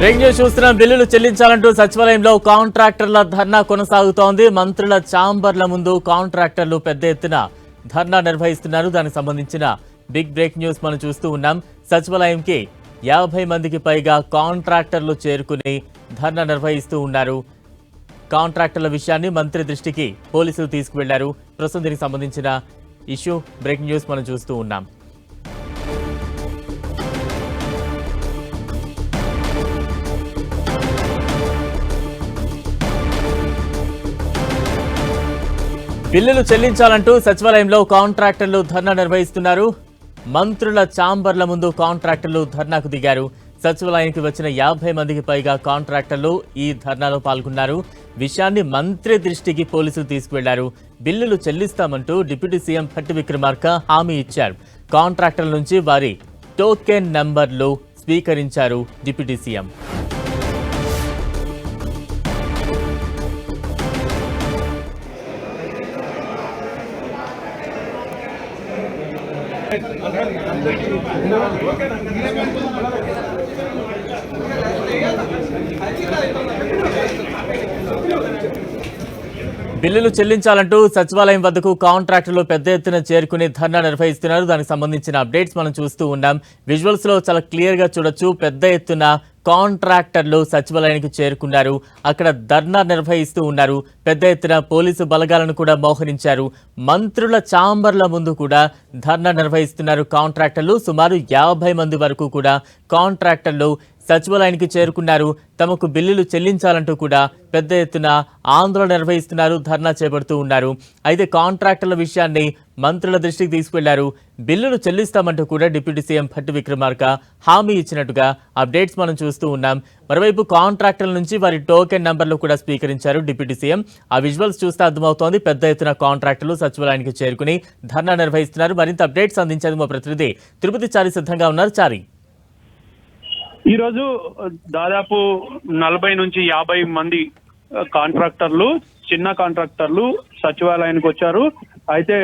Break news చూస్తున్నాం. బిల్లులు చెల్లించాలంటూ సచివాలయంలో కాంట్రాక్టర్ల ధర్నా కొనసాగుతోంది. మంత్రుల ఛాంబర్ల ముందు కాంట్రాక్టర్లు పెద్ద ఎత్తున ధర్నా నిర్వహిస్తున్నారు. దానికి సంబంధించిన బిగ్ బ్రేక్ న్యూస్ మనం చూస్తూ ఉన్నాం. సచివాలయంకి యాభై మందికి పైగా కాంట్రాక్టర్లు చేరుకుని ధర్నా నిర్వహిస్తూ ఉన్నారు. కాంట్రాక్టర్ల విషయాన్ని మంత్రి దృష్టికి పోలీసులు తీసుకువెళ్ళారు. ప్రస్తుతం దీనికి సంబంధించిన ఇష్యూ బ్రేక్ న్యూస్ మనం చూస్తూ ఉన్నాం. బిల్లులు చెల్లించాలంటూ సచివాలయంలో కాంట్రాక్టర్లు ధర్నా నిర్వహిస్తున్నారు. మంత్రుల ఛాంబర్ల ముందు కాంట్రాక్టర్లు ధర్నాకు దిగారు. సచివాలయానికి వచ్చిన యాభై మందికి పైగా కాంట్రాక్టర్లు ఈ ధర్నాలో పాల్గొన్నారు. విషయాన్ని మంత్రి దృష్టికి పోలీసులు తీసుకువెళ్ళారు. బిల్లులు చెల్లిస్తామంటూ డిప్యూటీ సీఎం భట్టి విక్రమార్క హామీ ఇచ్చారు. కాంట్రాక్టర్ల నుంచి వారి టోకెన్ నంబర్లు స్వీకరించారు డిప్యూటీ సీఎం. ¿Qué es బిల్లులు చెల్లించాలంటూ సచివాలయం వద్దకు కాంట్రాక్టులు పెద్ద ఎత్తున చేరుకుని ధర్నా నిర్వహిస్తున్నారు. దానికి సంబంధించిన అప్డేట్స్ మనం చూస్తూ ఉన్నాం. విజువల్స్లో చాలా క్లియర్గా చూడొచ్చు. పెద్ద ఎత్తున కాంట్రాక్టర్లు సచివాలయానికి చేరుకున్నారు. అక్కడ ధర్నా నిర్వహిస్తూ ఉన్నారు. పెద్ద ఎత్తున పోలీసు బలగాలను కూడా మోహరించారు. మంత్రుల ఛాంబర్ల ముందు కూడా ధర్నా నిర్వహిస్తున్నారు కాంట్రాక్టర్లు. సుమారు యాభై మంది వరకు కూడా కాంట్రాక్టర్లు సచివాలయానికి చేరుకున్నారు. తమకు బిల్లులు చెల్లించాలంటూ కూడా పెద్ద ఎత్తున ఆందోళన నిర్వహిస్తున్నారు ధర్నా చేపడుతూ ఉన్నారు. అయితే కాంట్రాక్టర్ల విషయాన్ని మంత్రుల దృష్టికి తీసుకెళ్ళారు. బిల్లులు చెల్లిస్తామంటూ కూడా డిప్యూటీ సీఎం భట్టి విక్రమార్క హామీ ఇచ్చినట్టుగా అప్డేట్స్ మనం చూస్తూ ఉన్నాం. మరోవైపు కాంట్రాక్టర్ల నుంచి వారి టోకెన్ నంబర్లు కూడా స్వీకరించారు డిప్యూటీ సీఎం. ఆ విజువల్స్ చూస్తే అర్థమవుతోంది పెద్ద ఎత్తున కాంట్రాక్టర్లు సచివాలయానికి చేరుకుని ధర్నా నిర్వహిస్తున్నారు. మరింత అప్డేట్స్ అందించేది మా ప్రతినిధి తిరుపతి చారి సిద్ధంగా ఉన్నారు. చారి. ఈ రోజు దాదాపు నలభై నుంచి యాభై మంది కాంట్రాక్టర్లు చిన్న కాంట్రాక్టర్లు సచివాలయానికి వచ్చారు. అయితే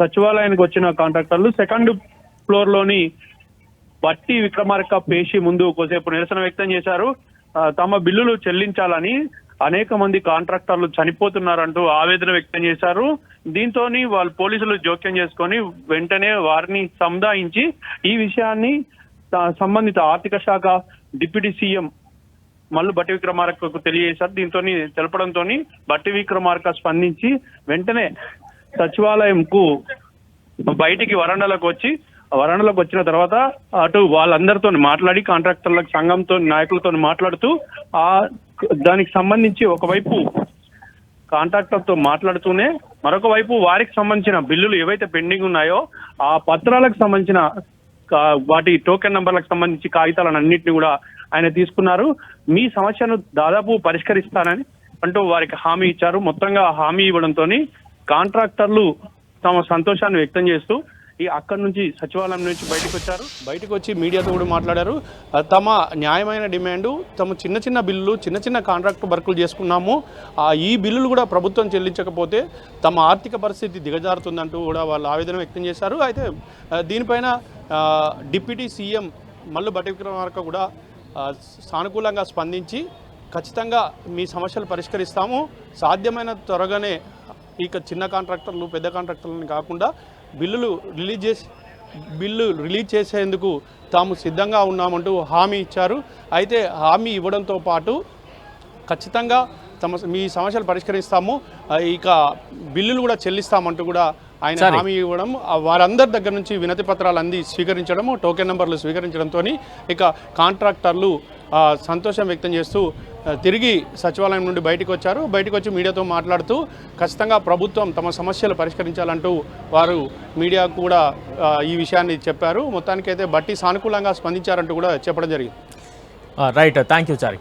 సచివాలయానికి వచ్చిన కాంట్రాక్టర్లు సెకండ్ ఫ్లోర్లోని బట్టి విక్రమార్క పేషి ముందు కొద్దిసేపు నిరసన వ్యక్తం చేశారు. తమ బిల్లులు చెల్లించాలని అనేక మంది కాంట్రాక్టర్లు చనిపోతున్నారంటూ ఆవేదన వ్యక్తం చేశారు. దీంతో వాళ్ళు పోలీసులు జోక్యం చేసుకొని వెంటనే వారిని సముదాయించి ఈ విషయాన్ని సంబంధిత ఆర్థిక శాఖ డిప్యూటీ సీఎం మల్లు బట్టి విక్రమార్కకు తెలియజేశారు. దీంతో తెలపడంతో బట్టి విక్రమార్క స్పందించి వెంటనే సచివాలయంకు బయటికి వరండాలకు వచ్చి వరండాలకు వచ్చిన తర్వాత అటు వాళ్ళందరితో మాట్లాడి కాంట్రాక్టర్ల సంఘంతో నాయకులతో మాట్లాడుతూ ఆ దానికి సంబంధించి ఒకవైపు కాంట్రాక్టర్తో మాట్లాడుతూనే మరొక వైపు వారికి సంబంధించిన బిల్లులు ఏవైతే పెండింగ్ ఉన్నాయో ఆ పత్రాలకు సంబంధించిన వాటి టోకెన్ నంబర్లకు సంబంధించి కాగితాలను అన్నింటినీ కూడా ఆయన తీసుకున్నారు. మీ సమస్యను దాదాపు పరిష్కరిస్తానని అంటూ వారికి హామీ ఇచ్చారు. మొత్తంగా హామీ ఇవ్వడంతో కాంట్రాక్టర్లు తమ సంతోషాన్ని వ్యక్తం చేస్తూ ఈ అక్కడి నుంచి సచివాలయం నుంచి బయటకు వచ్చారు. బయటకు వచ్చి మీడియాతో కూడా మాట్లాడారు. తమ న్యాయమైన డిమాండ్ తమ చిన్న చిన్న బిల్లులు చిన్న చిన్న కాంట్రాక్ట్ వర్కులు చేసుకున్నాము. ఆ, ఈ బిల్లులు కూడా ప్రభుత్వం చెల్లించకపోతే తమ ఆర్థిక పరిస్థితి దిగజారుతుందంటూ కూడా వాళ్ళు ఆవేదన వ్యక్తం చేశారు. అయితే దీనిపైన డిప్యూటీ సీఎం మల్లు బట్టి విక్రమార్క కూడా సానుకూలంగా స్పందించి ఖచ్చితంగా మీ సమస్యలు పరిష్కరిస్తాము. సాధ్యమైన త్వరగానే ఇక చిన్న కాంట్రాక్టర్లు పెద్ద కాంట్రాక్టర్లను కాకుండా బిల్లులు రిలీజ్ చేసి బిల్లు రిలీజ్ చేసేందుకు తాము సిద్ధంగా ఉన్నామంటూ హామీ ఇచ్చారు. అయితే హామీ ఇవ్వడంతో పాటు ఖచ్చితంగా తమ మీ సమస్యలు పరిష్కరిస్తాము. ఇక బిల్లులు కూడా చెల్లిస్తామంటూ కూడా ఆయన. హామీ ఇవ్వడం వారందరి దగ్గర నుంచి వినతి పత్రాలు అంది స్వీకరించడము టోకెన్ నెంబర్లు స్వీకరించడంతో ఇక కాంట్రాక్టర్లు సంతోషం వ్యక్తం చేస్తూ తిరిగి సచివాలయం నుండి బయటకు వచ్చారు. బయటకు వచ్చి మీడియాతో మాట్లాడుతూ ఖచ్చితంగా ప్రభుత్వం తమ సమస్యలు పరిష్కరించాలంటూ వారు మీడియాకు కూడా ఈ విషయాన్ని చెప్పారు. మొత్తానికైతే బట్టి సానుకూలంగా స్పందించారంటూ కూడా చెప్పడం జరిగింది. రైట్. Thank you Chari.